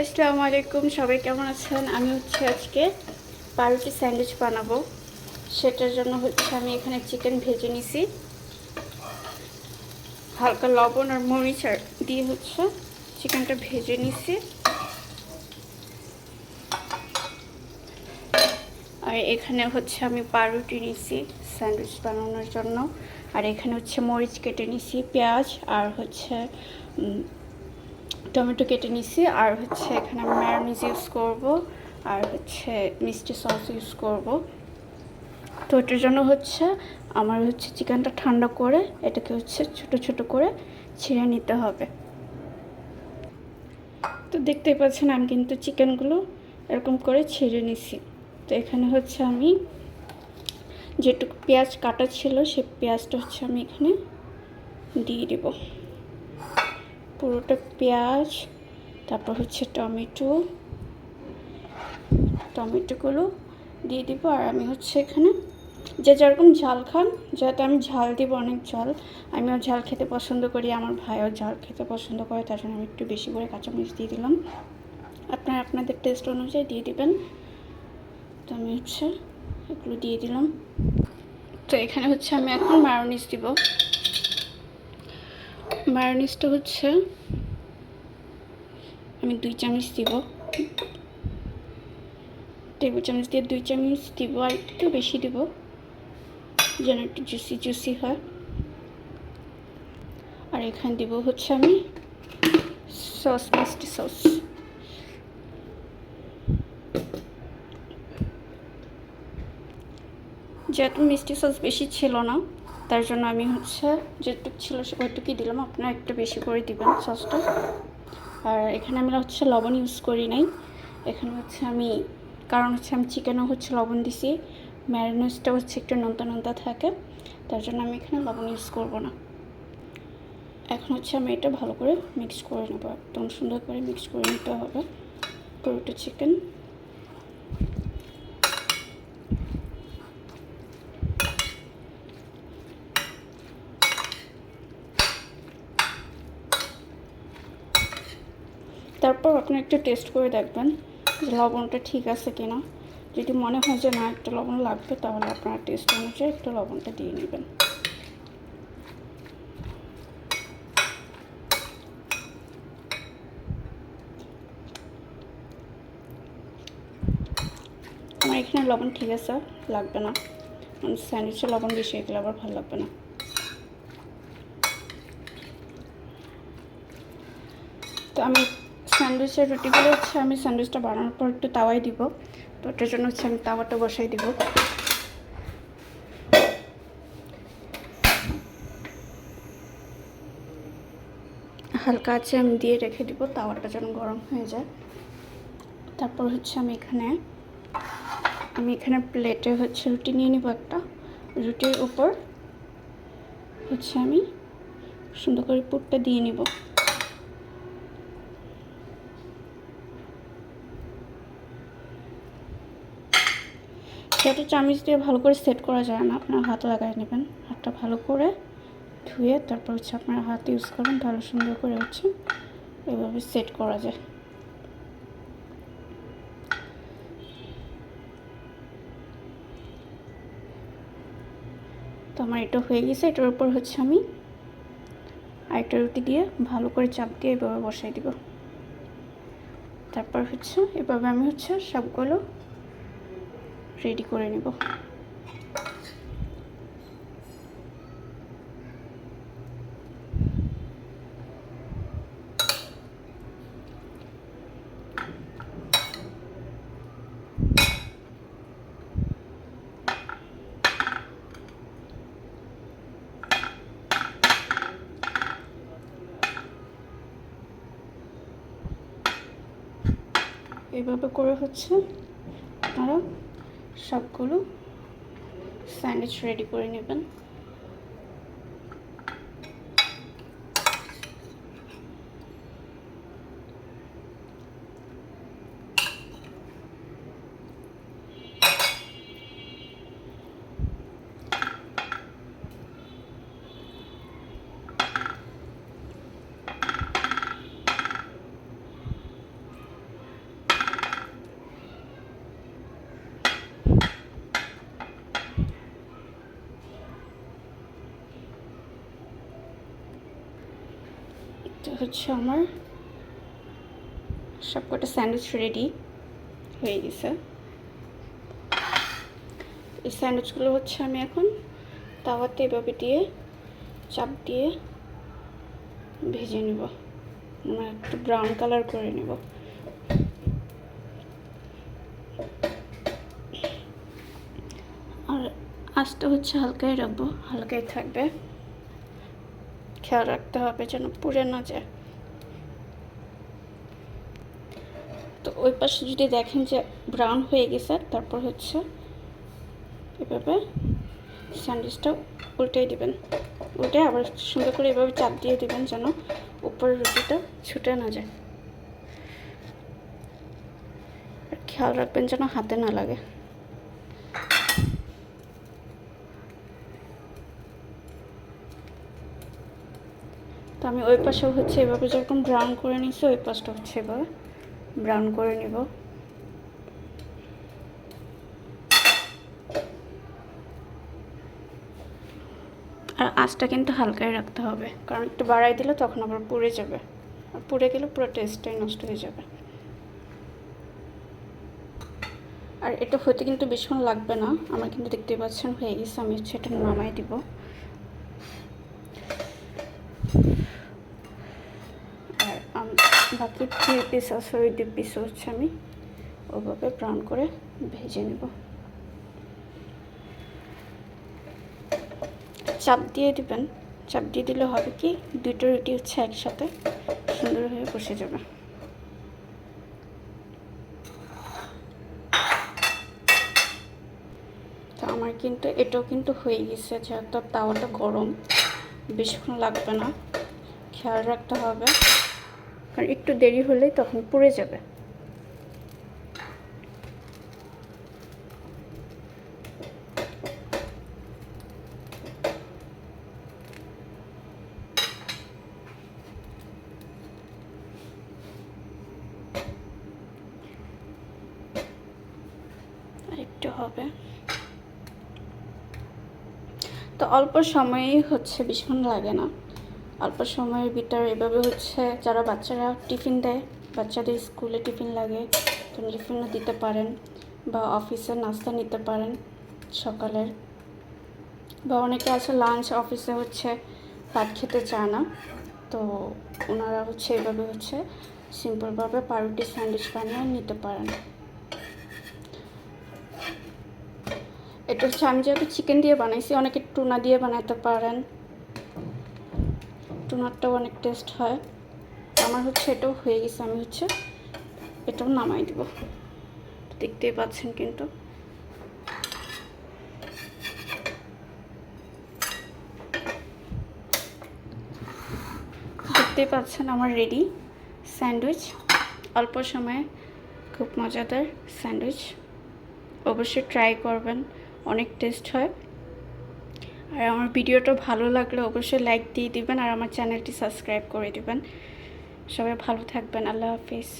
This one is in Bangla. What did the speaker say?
আসসালামু আলাইকুম, সবাই কেমন আছেন? আমি হচ্ছে আজকে পাউরুটি স্যান্ডউইচ বানাবো। সেটার জন্য হচ্ছে আমি এখানে চিকেন ভেজে নিছি। হালকা লবণ আর মরিচ আর দিয়ে হচ্ছে চিকেনটা ভেজে নিছি। আর এখানে হচ্ছে আমি পাউরুটি নিছি স্যান্ডউইচ বানানোর জন্য। আর এখানে হচ্ছে মরিচ কেটে নিছি, পেঁয়াজ আর হচ্ছে টমেটো কেটে নিছি, আর হচ্ছে এখানে আমি ইউজ করব, আর হচ্ছে মিষ্টি সস ইউজ করব। তো এটার জন্য হচ্ছে আমার হচ্ছে চিকেনটা ঠান্ডা করে এটাকে হচ্ছে ছোট ছোট করে ছিঁড়ে নিতে হবে। তো দেখতেই পাচ্ছেন আমি কিন্তু চিকেনগুলো এরকম করে ছিঁড়ে নিছি। তো এখানে হচ্ছে আমি যেটুকু পেঁয়াজ কাটা ছিল সে পেঁয়াজটা হচ্ছে আমি এখানে দিয়ে দেবো। পুরোটা পেঁয়াজ, তারপর হচ্ছে টমেটো। টমেটোগুলো দিয়ে দিব আর আমি হচ্ছে এখানে যে যেরকম ঝাল খান যাতে আমি ঝাল দিব অনেক ঝাল, আমিও ঝাল খেতে পছন্দ করি, আমার ভাইও ঝাল খেতে পছন্দ করে, তার জন্য আমি একটু বেশি করে কাঁচামরিচ দিয়ে দিলাম। আপনারা আপনাদের টেস্ট অনুযায়ী দিয়ে দিবেন। তো আমি হচ্ছে এগুলো দিয়ে দিলাম। তো এখানে হচ্ছে আমি এখন মায়োনিজ দিব। মায়োনিজটা হচ্ছে, আমি দুই চামচ দিব। টেবিল চামচ দিয়ে দুই চামচ দিব, আর একটু বেশি দিব, যেন একটু জুসি জুসি হয়। আর এখানে দিব হচ্ছে আমি সস মিষ্টি সস যেহেতু মিষ্টি সস বেশি ছিল না তার জন্য আমি হচ্ছে যেটুকু ছিল ওইটুকুই দিলাম। আপনারা একটু বেশি করে দিবেন সসটা। আর এখানে আমরা হচ্ছে লবণ ইউজ করি নাই। এখানে হচ্ছে আমি কারণ হচ্ছে আমি চিকেনও হচ্ছে লবণ দিছি। ম্যারিনেসটা হচ্ছে একটু নোনতা নোনতা থাকে। তার জন্য আমি এখানে লবণ ইউজ করব না। এখন হচ্ছে আমি এটা ভালো করে মিক্স করে নেব। একদম সুন্দর করে মিক্স করে নিতে হবে। পুরোটা চিকেন তারপর আপনি একটু টেস্ট করে দেখবেন যে লবণটা ঠিক আছে কিনা। যদি মনে হয় যে না, একটু লবণ লাগবে, তাহলে আপনার টেস্ট অনুযায়ী একটু লবণটা দিয়ে নেবেন। আমার এখানে লবণ ঠিক আছে, লাগবে না। স্যান্ডউইচে লবণ বেশি গেলে আবার ভালো লাগবে না তো আমি স্যান্ডউইচের রুটিগুলো হচ্ছে আমি স্যান্ডউইচটা বানানোর পর একটু তাওয়াই দিব। তো ওটার জন্য হচ্ছে আমি তাওয়াটা বসাই দিব। হালকা আছে আমি দিয়ে রেখে দিব, তাওয়াটা যেন গরম হয়ে যায়। তারপর হচ্ছে আমি এখানে আমি এখানে প্লেটে হচ্ছে রুটি নিয়ে নিব একটা। রুটির উপর হচ্ছে আমি সুন্দর করে পুরটা দিয়ে নিব। সেটা চামচ দিয়ে ভালো করে সেট করা যায় না। আপনার হাত লাগাই নেবেন। হাতটা ভালো করে ধুয়ে তারপর হচ্ছে আপনার হাত ইউজ করবেন। ভালো সুন্দর করে হচ্ছে এভাবে সেট করা যায়। তো আমার এটা হয়ে গেছে। এটার উপর হচ্ছে আমি আরেকটা রুটি দিয়ে ভালো করে চাপ দিয়ে এভাবে বসাই দিব। তারপর হচ্ছে এভাবে আমি হচ্ছে সবগুলো রেডি করে নেব। এভাবে করে হচ্ছে আপনারা সবগুলো স্যান্ডউইচ রেডি করে নেবেন। হচ্ছে আমার সবকটা স্যান্ডউইচ রেডি হয়ে গেছে। এই স্যান্ডউইচগুলো হচ্ছে আমি এখন তাওয়াতে এভাবে দিয়ে, চাপ দিয়ে ভেজে নেব। মানে একটু ব্রাউন কালার করে নেব। আর আঁচটা হচ্ছে হালকাই রাখব, হালকাই থাকবে। খেয়াল রাখতে হবে যেন পুড়ে না যায়। তো ওই পাশে যদি দেখেন যে ব্রাউন হয়ে গেছে, তারপর হচ্ছে এভাবে স্যান্ডউইচটা উল্টেই দিবেন। উল্টে আবার সুন্দর করে এভাবে চাপ দিয়ে দিবেন যেন উপরের রুটিটা ছুটে না যায়। খেয়াল রাখবেন যেন হাতে না লাগে। তো আমি ওই পাশেও হচ্ছে এভাবে যেরকম ব্রাউন করে নিচ্ছি ওই পাশটা হচ্ছে এভাবে ব্রাউন করে নিব। আর আঁচটা কিন্তু হালকাই রাখতে হবে, কারণ একটু বাড়াই দিলে তখন আবার পুড়ে যাবে। আর পুড়ে গেলে পুরো টেস্টটাই নষ্ট হয়ে যাবে। আর এটা হতে কিন্তু বেশিক্ষণ লাগবে না, আমার কিন্তু দেখতে পাচ্ছেন হয়ে গেছে, আমি হচ্ছে এটা নামাই দিব। বাকি যে পিস আছে, ওই দু পিস হচ্ছে আমি, ওভাবে ব্রাউন করে ভেজে নেব। চাপ দিয়ে দিবেন, চাপ দিয়ে দিলে হবে কি, দুটো রুটি হচ্ছে একসাথে, সুন্দর হয়ে বসে যাবে। তো আমার কিন্তু, এটাও কিন্তু হয়ে গেছে, যেহেতু তাওয়াটা গরম, বেশিক্ষণ লাগবে না, খেয়াল রাখতে হবে। কারণ একটু দেরি হলেই তখন পুড়ে যাবে। হবে। তো অল্প সময়েই হচ্ছে বেশিক্ষণ লাগে না। অল্প সময়ের ভিতরে এভাবে হচ্ছে যারা বাচ্চারা টিফিন দেয়, বাচ্চাদের স্কুলে টিফিন লাগে তো টিফিনও দিতে পারেন বা অফিসে নাস্তা নিতে পারেন সকালের। বা অনেকে আছে লাঞ্চ অফিসে হচ্ছে ভাত খেতে চায় না, তো ওনারা হচ্ছে এভাবে হচ্ছে সিম্পলভাবে পাউরুটি স্যান্ডউইচ বানিয়ে নিতে পারেন। এটা হচ্ছে আমি যেহেতু চিকেন দিয়ে বানাইছি, অনেকে টুনা দিয়ে বানাতে পারেন। টুনারটাও অনেক টেস্ট হয়। আমার হচ্ছে এটাও হয়ে গেছে, আমি হচ্ছে এটাও নামাই দিব। দেখতেই পাচ্ছেন কিন্তু। দেখতেই পাচ্ছেন আমার রেডি স্যান্ডউইচ অল্প সময়ে খুব মজাদার স্যান্ডউইচ অবশ্যই ট্রাই করবেন, অনেক টেস্ট হয়। আর আমার ভিডিওটা ভালো লাগলে অবশ্যই লাইক দিয়ে দিবেন আর আমার চ্যানেলটি সাবস্ক্রাইব করে দেবেন। সবাই ভালো থাকবেন, আল্লাহ হাফিজ।